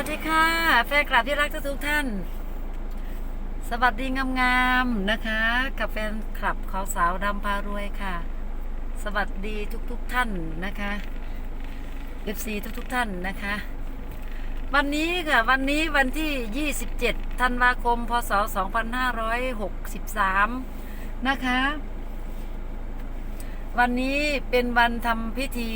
วัสดีค่ะ แฟนคลับที่รักทุกท่าน สวัสดีงามๆนะคะ กับแฟนคลับของสาวดำพารวยค่ะ สวัสดีทุกๆท่านนะคะ FC ทุกๆท่านนะคะ วันนี้ค่ะวันนี้วันที่ 27 ธันวาคม พศ 2563 นะคะ วันนี้เป็นวันทำพิธี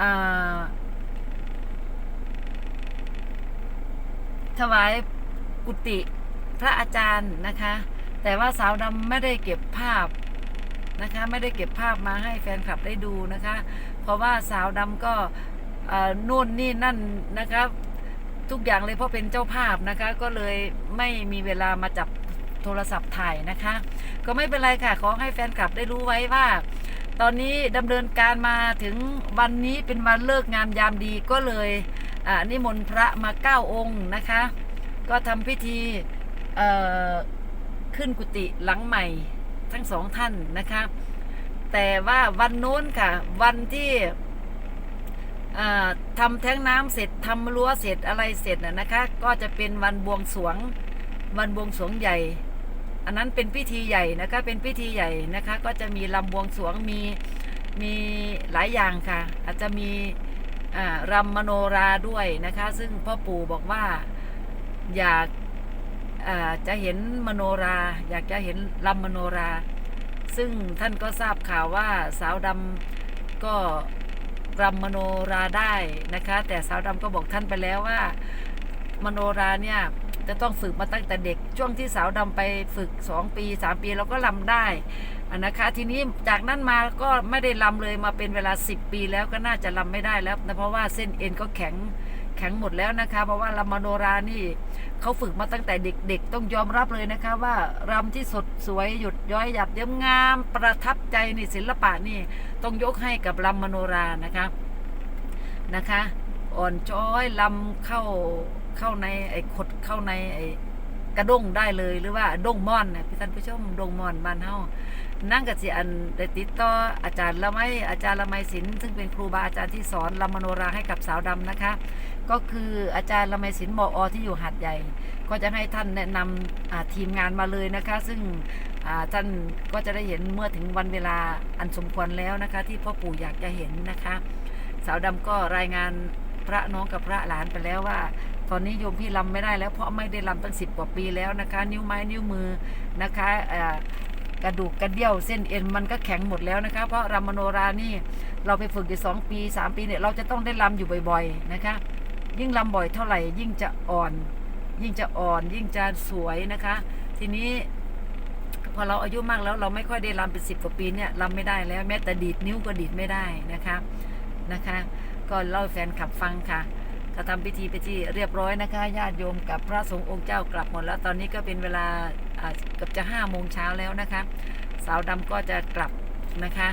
อ่า ถวายกุฏิพระอาจารย์นะคะ แต่ว่าสาวดำไม่ได้เก็บภาพนะคะ ไม่ได้เก็บภาพมาให้แฟนคลับได้ดูนะคะ เพราะว่าสาวดำก็นู่นนี่นั่นนะคะทุกอย่างเลยเพราะเป็นเจ้าภาพนะคะ ก็เลยไม่มีเวลามาจับโทรศัพท์ถ่ายนะคะ ก็ไม่เป็นไรค่ะ ขอให้แฟนคลับได้รู้ไว้ว่า ตอนนี้ดำเนินการมาถึงวันนี้เป็นวันเลิกงามยามดีก็เลย นิมนต์พระมาเก้าองค์นะคะ ก็ทำพิธีขึ้นกุฏิหลังใหม่ทั้งสองท่านนะคะ แต่ว่าวันโน้นค่ะ วันที่ทำแท้งน้ำเสร็จทำรั้วเสร็จอะไรเสร็จนะนะคะ ก็จะเป็นวันบวงสรวง วันบวงสรวงใหญ่ อันนั้นเป็นพิธีใหญ่นะคะเป็นพิธีใหญ่นะคะ ก็จะมีลำบวงสรวงมีมีหลายอย่างค่ะ อาจจะมี รำมโนราด้วยนะคะ ซึ่งพ่อปู่บอกว่าอยากาจะเห็นมโนรา อยากจะเห็นลำมโนรา ซึ่งท่านก็ทราบข่าวว่าสาวดำก็รำมโนราได้นะคะ แต่สาวดำก็บอกท่านไปแล้วว่า มโนราเนี่ยจะต้องฝึกมาตั้งแต่เด็กช่วงที่สาวดำไปฝึก 2 ปี 3 ปีเราก็ลำได้ อะนะคะ ทีนี้จากนั้นมาก็ไม่ได้ลำเลยมาเป็นเวลา 10 ปีแล้วก็น่าจะลำไม่ได้แล้วนะเพราะว่าเส้นเอ็นก็แข็งแข็งหมดแล้วนะคะ เพราะว่าลำมโนรานี่เขาฝึกมาตั้งแต่เด็กๆ ต้องยอมรับเลยนะคะ ว่ารำที่สดสวยหยุดย้อยหยัดเยี่ยมงาม ประทับใจในศิลปะนี่ต้องยกให้กับลำมโนรานะคะนะคะ อ่อนจ้อยลำเข้าเข้าในไอ้ขดเข้าในไอ้ กระด้งได้เลยหรือว่าด้งม่อนเนี่ยพี่ท่านผู้ชมด้งม่อนบ้านเฮานั่งกับสิอันได้ติดต่ออาจารย์ละไมอาจารย์ละไมศิลป์ซึ่งเป็นครูบาอาจารย์ที่สอนลำมโนราให้กับสาวดำนะคะ ก็คืออาจารย์ละไมศิลป์มออที่อยู่หัดใหญ่ ก็จะให้ท่านแนะนำอ่าทีมงานมาเลยนะคะ ซึ่งท่านก็จะได้เห็นเมื่อถึงวันเวลาอันสมควรแล้วนะคะ ที่พ่อปู่อยากจะเห็นนะคะ สาวดำก็รายงานพระน้องกับพระหลานไปแล้วว่า ตอนนี้โยมพี่ลำไม่ได้แล้วเพราะไม่ได้ลำตั้งสิบกว่าปีแล้วนะคะ นิ้วไม้นิ้วมือนะคะกระดูกกระเดี่ยวเส้นเอ็นมันก็แข็งหมดแล้วนะคะ เพราะรำมโนรานี่เราไปฝึกอยู่สองปีสามปีเนี่ยเราจะต้องได้ลำอยู่บ่อย ๆนะคะ ยิ่งลำบ่อยเท่าไหร่ยิ่งจะอ่อน ยิ่งจะอ่อนยิ่งจะสวยนะคะ ทีนี้พอเราอายุมากแล้วเราไม่ค่อยได้รำเป็นสิบกว่าปีเนี่ยรำไม่ได้แล้วแม้แต่ดีดนิ้วก็ดีดไม่ได้นะคะนะคะ ก็เล่าแฟนขับฟังค่ะ ก็ทำพิธีไปที่เรียบร้อยนะคะญาติโยมกับพระสงฆ์องค์เจ้ากลับหมดแล้วตอนนี้ก็เป็นเวลาเกือบจะห้าโมงเช้าแล้วนะคะสาวดำก็จะกลับนะคะ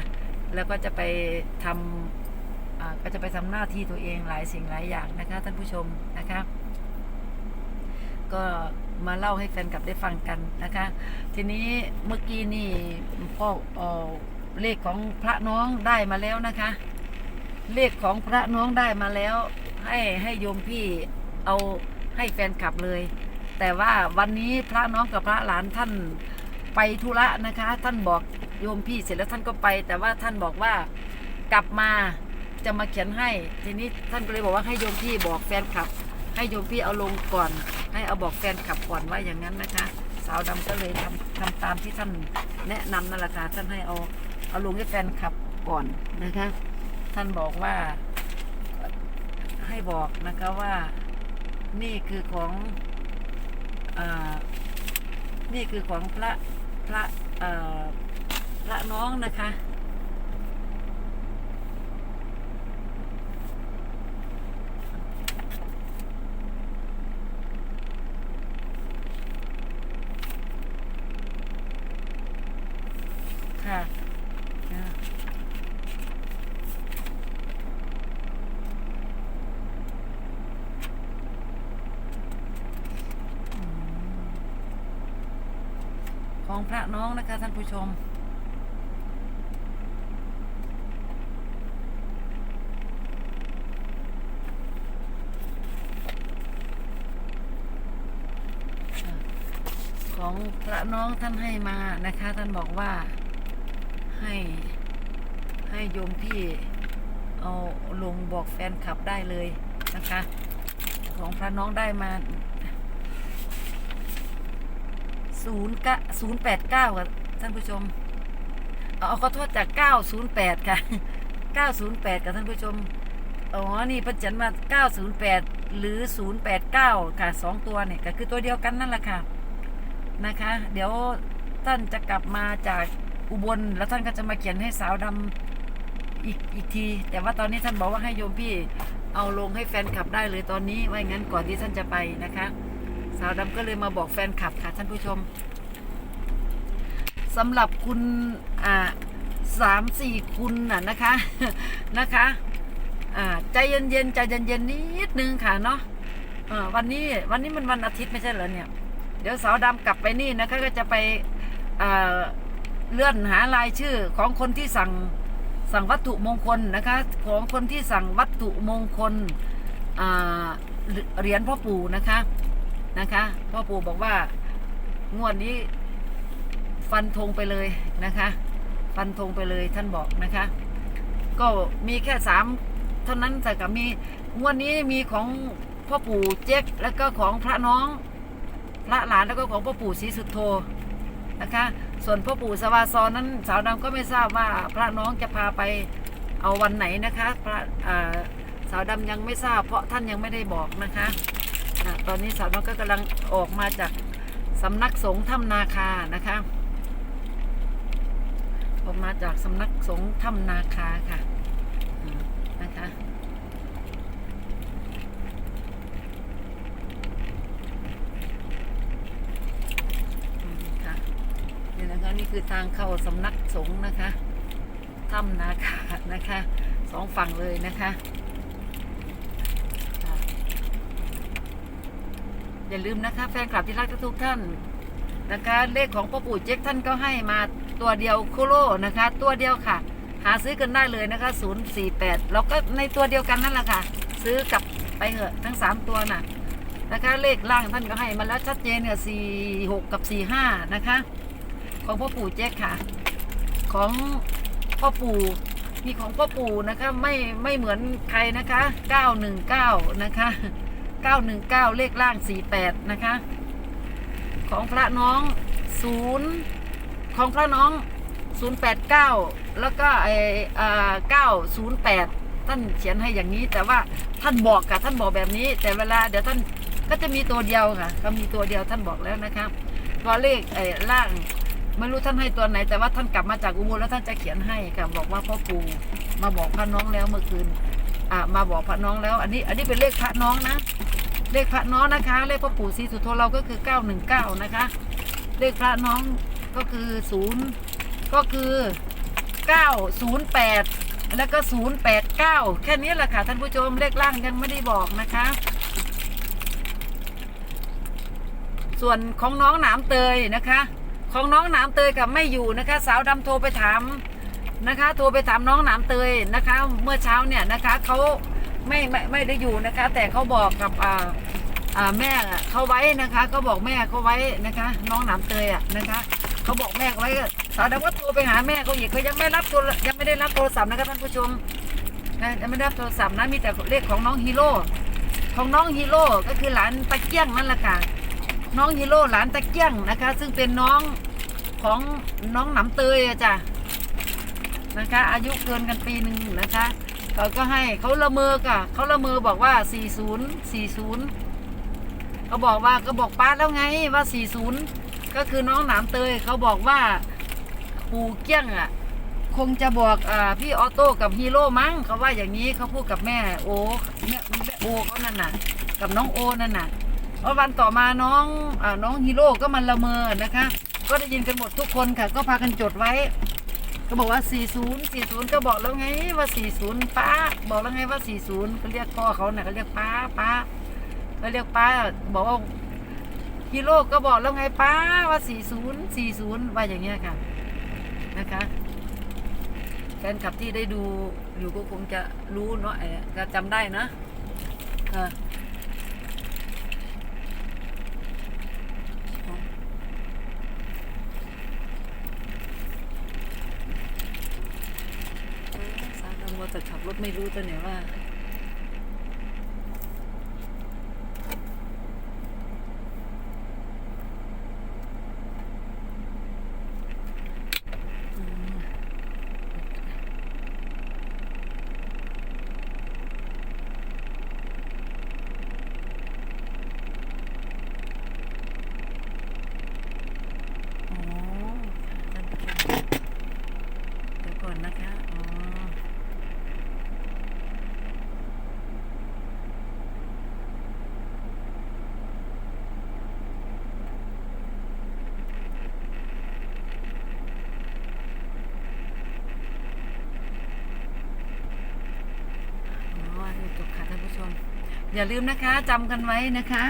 แล้วก็จะไปทำก็จะไปทำหน้าที่ตัวเองหลายสิ่งหลายอย่างนะคะท่านผู้ชมนะคะก็มาเล่าให้แฟนกลับได้ฟังกันนะคะ ทีนี้เมื่อกี้นี่พ่อเอ่อเลขของพระน้องได้มาแล้วนะคะ เลขของพระน้องได้มาแล้ว ให้ให้โยมพี่เอาให้แฟนคลับเลย แต่ว่าวันนี้พระน้องกับพระหลานท่านไปธุระนะคะ ท่านบอกโยมพี่เสร็จแล้วท่านก็ไป แต่ว่าท่านบอกว่ากลับมาจะมาเขียนให้ ทีนี้ท่านก็เลยบอกว่าให้โยมพี่บอกแฟนคลับ ให้โยมพี่เอาลงก่อน ให้เอาบอกแฟนคลับก่อนว่าอย่างนั้นนะคะ สาวดำก็เลยทำทำตามที่ท่านแนะนำนั่นแหละค่ะท่านให้เอาเอาลงให้แฟนคลับก่อนนะคะ ท่านบอกว่า ให้บอกนะคะว่านี่คือของอนี่คือของพระพระพระน้องนะคะ ของพระน้องนะคะ ท่านผู้ชม ของพระน้องท่านให้มานะคะ ท่านบอกว่าให้ให้โยมพี่เอาลงบอกแฟนขับได้เลยนะคะ ของพระน้องได้มา ศูนย์กะศูนย์แปดเก้าค่ะท่านผู้ชม เอาขอโทษจากเก้าศูนย์แปดค่ะเก้าศูนย์แปดกับท่านผู้ชม อ๋อ นี่ประจันมาเก้าศูนย์แปดหรือศูนย์แปดเก้าค่ะสองตัวเนี่ยก็คือตัวเดียวกันนั่นแหละค่ะ นะคะ เดี๋ยวท่านจะกลับมาจากอุบลแล้วท่านก็จะมาเขียนให้สาวดำอีกอีกที แต่ว่าตอนนี้ท่านบอกว่าให้โยมพี่เอาลงให้แฟนคลับได้เลยตอนนี้ไว้งั้นก่อนที่ท่านจะไปนะคะ สาวดำก็เลยมาบอกแฟนคลับค่ะท่านผู้ชมสำหรับคุณอ่าสามสี่คุณน่ะนะคะนะคะอ่าใจเย็นๆใจเย็นๆนิดนึงค่ะเนาะอ่าวันนี้วันนี้มันวันอาทิตย์ไม่ใช่เหรอเนี่ย เดี๋ยวสาวดำกลับไปนี่นะคะก็จะไปเอ่อเลื่อนหารายชื่อของคนที่สั่งสั่งวัตถุมงคลนะคะ ของคนที่สั่งวัตถุมงคลอ่าเหรียญพ่อปู่นะคะ นะคะพ่อปู่บอกว่างวดนี้ฟันธงไปเลยนะคะ ฟันธงไปเลยท่านบอกนะคะ ก็มีแค่สามเท่านั้นแต่กับมีงวดนี้มีของพ่อปู่เจ๊กแล้วก็ของพระน้องพระหลานแล้วก็ของพ่อปู่ศรีสุโธนะคะ ส่วนพ่อปู่สวาซอนนั้น สาวดำก็ไม่ทราบว่าพระน้องจะพาไปเอาวันไหนนะคะพระสาวดำยังไม่ทราบเพราะท่านยังไม่ได้บอกนะคะ อ่าตอนนี้สาวดำก็กำลังออกมาจากสำนักสงฆ์ถ้ำนาคานะคะ ออกมาจากสำนักสงฆ์ถ้ำนาคาค่ะนะคะนี่นะคะนี่คือทางเข้าสำนักสงฆ์นะคะถ้ำนาคานะคะสองฝั่งเลยนะคะ อย่าลืมนะคะ แฟนคลับที่รักทุกท่านนะคะ เลขของพ่อปู่เจ๊กท่านก็ให้มาตัวเดียวโคโลนะคะ ตัวเดียวค่ะ หาซื้อกันได้เลยนะคะ 048 แล้วก็ในตัวเดียวกันนั่นแหละค่ะ ซื้อกลับไปเหอะทั้ง 3 ตัวน่ะนะคะเลขล่างท่านก็ให้มาแล้วชัดเจนเนี่ยสี่หกกับสี่ห้านะคะ ของพ่อปู่เจ๊กค่ะ ของพ่อปู่มีของพ่อปู่นะคะไม่ไม่เหมือนใครนะคะเก้าหนึ่งเก้านะคะ เก้าหนึ่งเลขล่างสี่แปดนะคะ ของพระน้องศูนย์ของพระน้องศูนย์แล้วก็ไอเก้าศูนย์แปดท่านเขียนให้อย่างนี้ แต่ว่าท่านบอกค่ะท่านบอกแบบนี้ แต่เวลาเดี๋ยวท่านก็จะมีตัวเดียวค่ะ ก็มีตัวเดียวท่านบอกแล้วนะครับตัวเลขไอ้ล่างไม่รู้ท่านให้ตัวไหน แต่ว่าท่านกลับมาจากอุโบสถแล้วท่านจะเขียนให้ค่ะบอกว่าพ่อปู่มาบอกพระน้องแล้วเมื่อคืน อ่ามาบอกพระน้องแล้ว อันนี้ อันนี้เป็นเลขพระน้องนะ เลขพระน้องนะคะ เลขพ่อปู่ศรีสุโธเราก็คือเก้าหนึ่งเก้านะคะ เลขพระน้องก็คือศูนย์ก็คือเก้าศูนย์แปดแล้วก็ศูนย์แปดเก้าแค่นี้แหละค่ะท่านผู้ชมเลขล่างยังไม่ได้บอกนะคะส่วนของน้องหนามเตยนะคะ ของน้องหนามเตยกับไม่อยู่นะคะ สาวดำโทรไปถาม นะคะ โทรไปถามน้องหนามเตยนะคะ เมื่อเช้าเนี่ยนะคะเขาไม่ไม่ไม่ได้อยู่นะคะ แต่เขาบอกกับอ่าอ่าแม่เขาไว้นะคะเขาบอกแม่เขาไว้นะคะ น้องหนามเตยอะนะคะเขาบอกแม่ไว้ก็สาวดำก็โทรไปหาแม่เขาอีกเขายังไม่รับโทรยังไม่ได้รับโทรศัพท์นะคะท่านผู้ชมนะยังไม่ได้รับโทรศัพท์นะมีแต่เลขของน้องฮีโร่ของน้องฮีโร่ก็คือหลานตะเกียงนั่นแหละค่ะน้องฮีโร่หลานตะเกียงนะคะ ซึ่งเป็นน้องของน้องหนำเตยอะจ้ะ นะคะ อายุเกินกันปีหนึ่งนะคะเขาก็ให้เขาละเมอค่ะเขาละเมอบอกว่า 40 40เขาบอกว่าก็บอกป้าแล้วไงว่า 40 ก็คือน้องหนามเตยเขาบอกว่าปู่เกี้ยงอะคงจะบอกอ่าพี่ออโต้กับฮีโร่มั้งเขาว่าอย่างนี้เขาพูดกับแม่โอแม่แม่โอเขานั่นน่ะ กับน้องโอนั่นน่ะพอวันต่อมาน้องอาน้องฮีโร่ก็มันละเมอนะคะ ก็ได้ยินกันหมดทุกคนค่ะ ก็พากันจดไว้ ก็บอกว่า 40 40 ก็บอกแล้วไงว่า 40 ป้า บอกแล้วไงว่า 40ก็เรียกพ่อเขาน่ะก็เรียกป้าป้าก็เรียกป้า บอกว่าฮีโร่ก็บอกแล้วไงป้าว่า 40 40 ว่าอย่างเงี้ยค่ะ นะคะแฟนคลับที่ได้ดูอยู่ก็คงจะรู้เนาะเอ่อจะจำได้นะค่ะ แต่ขับรถไม่รู้ตัวไหนว่า อย่าลืมนะคะจำกันไว้นะคะ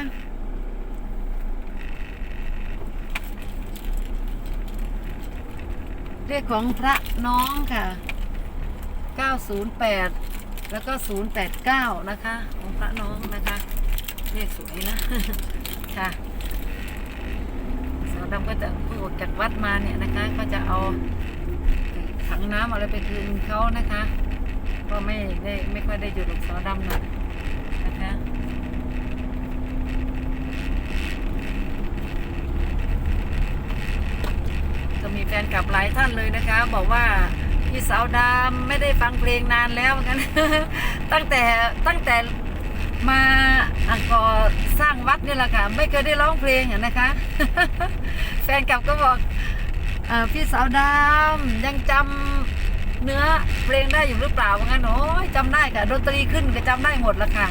เลขของพระน้องค่ะ 908 แล้วก็ 089 นะคะ ของพระน้องนะคะ เลขสวยนะ ค่ะสาวดำก็จะเพิ่งออกจากวัดมาเนี่ยนะคะ ก็จะเอาถังน้ำอะไรไปคืนเขานะคะ ก็ไม่ได้ไม่ค่อยได้อยู่กับสาวดำนะนะคะ ก็มี แฟนกลับหลายท่านเลยนะคะ บอกว่าพี่สาวดำไม่ได้ฟังเพลงนานแล้วเหมือนกันตั้งแต่ตั้งแต่มาอังกอร์สร้างวัดนี่แหละค่ะ ไม่เคยได้ร้องเพลงอะนะคะ แฟนกลับก็บอกอพี่สาวดำยังจำเนื้อเพลงได้อยู่หรือเปล่าเหมือนกันโอ้ยจำได้ค่ะดนตรีขึ้นก็จำได้หมดละค่ะ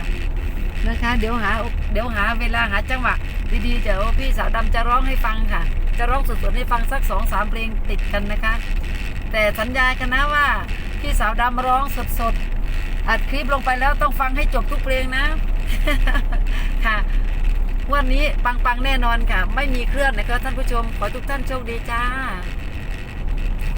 นะคะ เดี๋ยวหาเดี๋ยวหาเวลาหาจังหวะดีๆเดี๋ยวพี่สาวดำจะร้องให้ฟังค่ะ จะร้องสดๆให้ฟังสักสองสามเพลงติดกันนะคะ แต่สัญญากันนะว่าพี่สาวดำร้องสดๆอัดคลิปลงไปแล้วต้องฟังให้จบทุกเพลงนะ ค่ะวันนี้ปังๆแน่นอนค่ะ ไม่มีเคลื่อนนะคะท่านผู้ชมขอทุกท่านโชคดีจ้า